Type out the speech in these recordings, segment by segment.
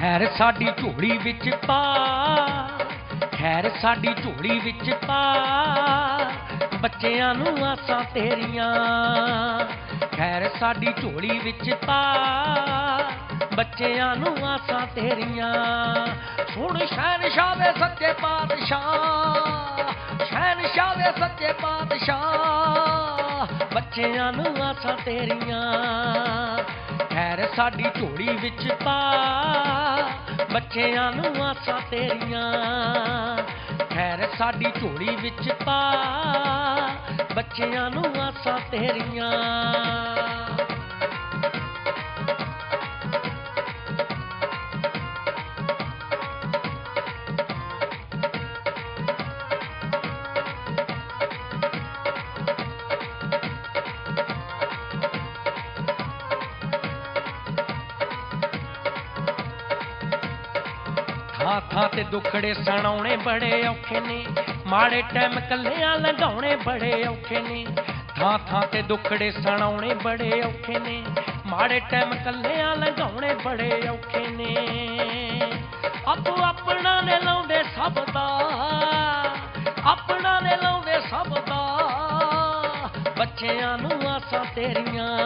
ਖੈਰ ਸਾਡੀ ਝੋਲੀ ਵਿੱਚ ਪਾ। ਖੈਰ ਸਾਡੀ ਝੋਲੀ ਵਿੱਚ ਪਾ। ਬੱਚਿਆਂ ਨੂੰ ਆਸਾਂ ਤੇਰੀਆਂ। ਖੈਰ ਸਾਡੀ ਝੋਲੀ ਵਿੱਚ ਪਾ। ਬੱਚਿਆਂ ਨੂੰ ਆਸਾਂ ਤੇਰੀਆਂ। ਸੁਣ ਸ਼ਹਿਨ ਵੇ ਸੱਚੇ ਪਾਤਸ਼ਾਹ। ਸ਼ਹਿਨਸ਼ਾਹ ਵੇ ਸੱਚੇ ਪਾਤਸ਼ਾਹ। ਬੱਚਿਆਂ ਨੂੰ ਆਸਾਂ ਤੇਰੀਆਂ। ਖੈਰ ਸਾਡੀ ਝੋਲੀ ਵਿੱਚ ਪਾ। ਬੱਚਿਆਂ ਨੂੰ ਆਸਾਂ ਤੇਰੀਆਂ। ਖੈਰ ਸਾਡੀ ਝੋਲੀ ਵਿੱਚ ਪਾ। ਬੱਚਿਆਂ ਨੂੰ ਆਸਾਂ ਤੇਰੀਆਂ। ਥਾਂ ਤੇ ਦੁੱਖੜੇ ਸਣਾਉਣੇ ਬੜੇ ਔਖੇ ਨੇ। ਮਾੜੇ ਟਾਈਮ ਕੱਲਿਆਂ ਲੰਘਾਉਣੇ ਬੜੇ ਔਖੇ ਨੇ। ਥਾਂ ਥਾਂ ਤੇ ਦੁੱਖੜੇ ਸਣਾਉਣੇ ਬੜੇ ਔਖੇ ਨੇ। ਮਾੜੇ ਟਾਈਮ ਕੱਲਿਆਂ ਲੰਘਾਉਣੇ ਬੜੇ ਔਖੇ ਨੇ। ਆਪੋ ਆਪਣਾ ਨੇ ਲਾਉਂਦੇ ਸਭ ਦਾ। ਆਪਣਾ ਨੇ ਲਾਉਂਦੇ ਸਭ ਦਾ। ਬੱਚਿਆਂ ਨੂੰ ਆਸਾਂ ਤੇਰੀਆਂ।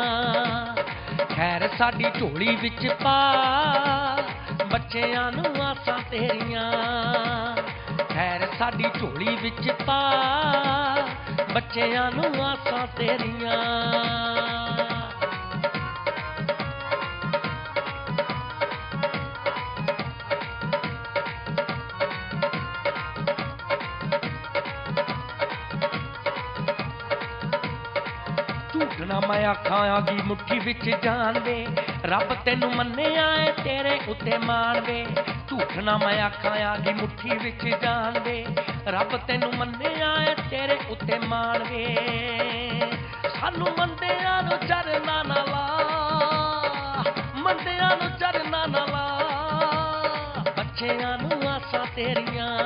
ਖੈਰ ਸਾਡੀ ਝੋਲੀ ਵਿੱਚ ਪਾ। ਬੱਚਿਆਂ ਨੂੰ ਆਸਾਂ ਤੇਰੀਆਂ। ਖੈਰ ਸਾਡੀ ਝੋਲੀ ਵਿੱਚ ਪਾ ਬੱਚਿਆਂ ਨੂੰ ਆਸਾਂ ਤੇਰੀਆਂ। ਝੂਠ ਨਾ ਮੈਂ ਆਖਾਂ ਆ ਮੁੱਠੀ ਵਿੱਚ ਜਾਨ ਵੇ ਰੱਬ ਤੈਨੂੰ ਮੰਨਿਆ ਏ, ਤੇਰੇ ਉੱਤੇ ਮਾਣ ਵੇ ਝੂਠ ਨਾ ਮੈਂ ਆਖਾਂ ਆ ਮੁੱਠੀ ਵਿੱਚ ਜਾਨ ਵੇ ਰੱਬ ਤੈਨੂੰ ਮੰਨਿਆ ਏ, ਤੇਰੇ ਉੱਤੇ ਮਾਣ ਵੇ ਸਾਨੂੰ ਮੰਦਿਆਂ ਨੂੰ ਚਰਨਾ ਨਾ ਲਾ। ਮੰਦਿਆਂ ਨੂੰ ਚਰਨਾ ਨਾ ਲਾ। ਬੱਚਿਆਂ ਨੂੰ ਆਸਾਂ ਤੇਰੀਆਂ।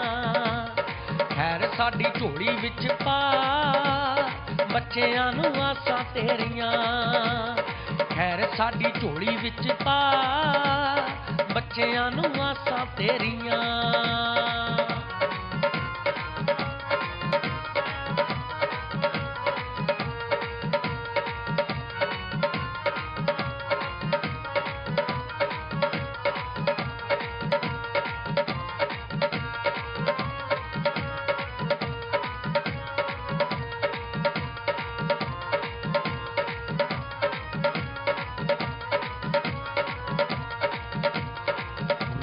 ਖੈਰ ਸਾਡੀ ਝੋਲੀ ਵਿੱਚ ਪਾ। ਬੱਚਿਆਂ ਨੂੰ ਆਸਾਂ ਤੇਰੀਆਂ। ਖੈਰ ਸਾਡੀ ਝੋਲੀ ਵਿੱਚ ਪਾ ਬੱਚਿਆਂ ਨੂੰ ਆਸਾਂ ਤੇਰੀਆਂ।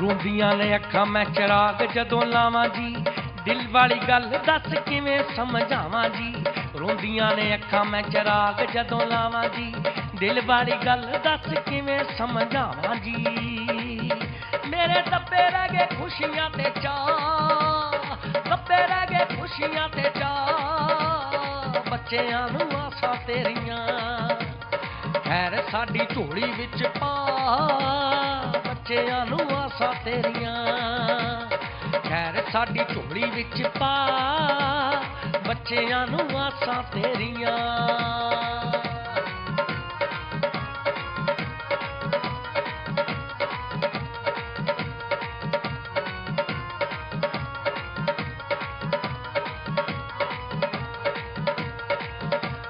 ਰੋਂਦੀਆਂ ਨੇ ਅੱਖਾਂ, ਮੈਂ ਚਿਰਾਗ ਜਦੋਂ ਲਾਵਾਂ ਜੀ। ਦਿਲ ਵਾਲੀ ਗੱਲ ਦੱਸ ਕਿਵੇਂ ਸਮਝਾਵਾਂ ਜੀ? ਰੋਂਦੀਆਂ ਨੇ ਅੱਖਾਂ, ਮੈਂ ਚਿਰਾਗ ਜਦੋਂ ਲਾਵਾਂ ਜੀ। ਦਿਲ ਵਾਲੀ ਗੱਲ ਦੱਸ ਕਿਵੇਂ ਸਮਝਾਵਾਂ ਜੀ? ਮੇਰੇ ਦੱਬੇ ਰਹਿ ਗਏ ਖੁਸ਼ੀਆਂ ਤੇ ਚਾਹ। ਦੱਬੇ ਰਹਿ ਗਏ ਖੁਸ਼ੀਆਂ ਤੇ ਚਾਹ। ਬੱਚਿਆਂ ਨੂੰ ਆਸਾਂ ਤੇਰੀਆਂ। ਖੈਰ ਸਾਡੀ ਝੋਲੀ ਵਿੱਚ ਪਾ ਬੱਚਿਆਂ ਨੂੰ ਆਸਾਂ ਤੇਰੀਆਂ। ਖੈਰ ਸਾਡੀ ਝੋਲੀ ਵਿੱਚ ਪਾ, ਬੱਚਿਆਂ ਨੂੰ ਆਸਾਂ ਤੇਰੀਆਂ।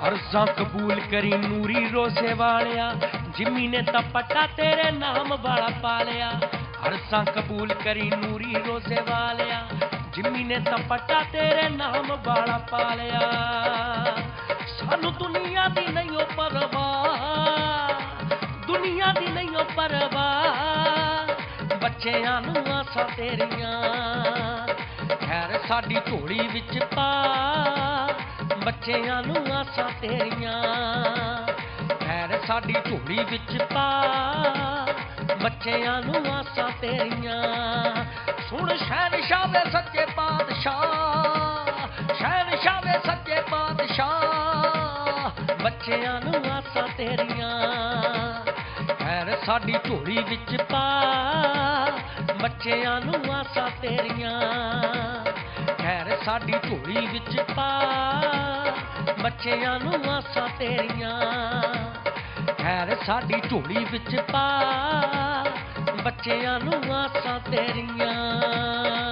ਅਰਜ਼ਾਂ ਕਬੂਲ ਕਰੀ ਨੂਰੀ ਰੋਸੇ ਵਾਲਿਆ ਜਿਮੀ ਨੇ ਤਾਂ ਪੱਟਾ ਤੇਰੇ ਨਾਮ ਵਾਲਾ ਪਾਲਿਆ ਅਰਜ਼ਾਂ ਕਬੂਲ ਕਰੀ ਨੂਰੀ ਰੋਜ਼ੇ ਵਾਲਿਆ। ਜਿਮੀ ਨੇ ਤਾਂ ਪਟਾ ਤੇਰੇ ਨਾਮ ਵਾਲਾ ਪਾਲਿਆ ਸਾਨੂੰ ਦੁਨੀਆ ਦੀ ਨਹੀਂ ਉਹ ਪਰਵਾਹ। ਦੁਨੀਆ ਦੀ ਨਹੀਂ ਉਹ ਪਰਵਾਹ। ਬੱਚਿਆਂ ਨੂੰ ਆਸਾਂ ਤੇਰੀਆਂ। ਖੈਰ ਸਾਡੀ ਝੋਲੀ ਵਿੱਚ ਪਾ ਬੱਚਿਆਂ ਨੂੰ ਆਸਾਂ ਤੇਰੀਆਂ। ਸਾਡੀ ਝੋਲੀ ਵਿੱਚ ਪਾ। ਬੱਚਿਆਂ ਨੂੰ ਆਸਾਂ ਤੇਰੀਆਂ। ਸੁਣ ਸ਼ਹਿਨਸ਼ਾਹ ਵੇ ਸੱਚੇ ਪਾਤਸ਼ਾਹ। ਸ਼ਹਿਨਸ਼ਾਹ ਵੇ ਸੱਚੇ ਪਾਤਸ਼ਾਹ। ਬੱਚਿਆਂ ਨੂੰ ਆਸਾਂ ਤੇਰੀਆਂ। ਖੈਰ ਸਾਡੀ ਝੋਲੀ ਵਿੱਚ ਪਾ। ਬੱਚਿਆਂ ਨੂੰ ਆਸਾਂ ਤੇਰੀਆਂ। ਖੈਰ ਸਾਡੀ ਝੋਲੀ ਵਿੱਚ ਪਾ। ਬੱਚਿਆਂ ਨੂੰ ਆਸਾਂ ਤੇਰੀਆਂ। ਖੈਰ ਸਾਡੀ ਝੋਲੀ ਵਿੱਚ ਪਾ ਬੱਚਿਆਂ ਨੂੰ ਆਸਾਂ ਤੇਰੀਆਂ।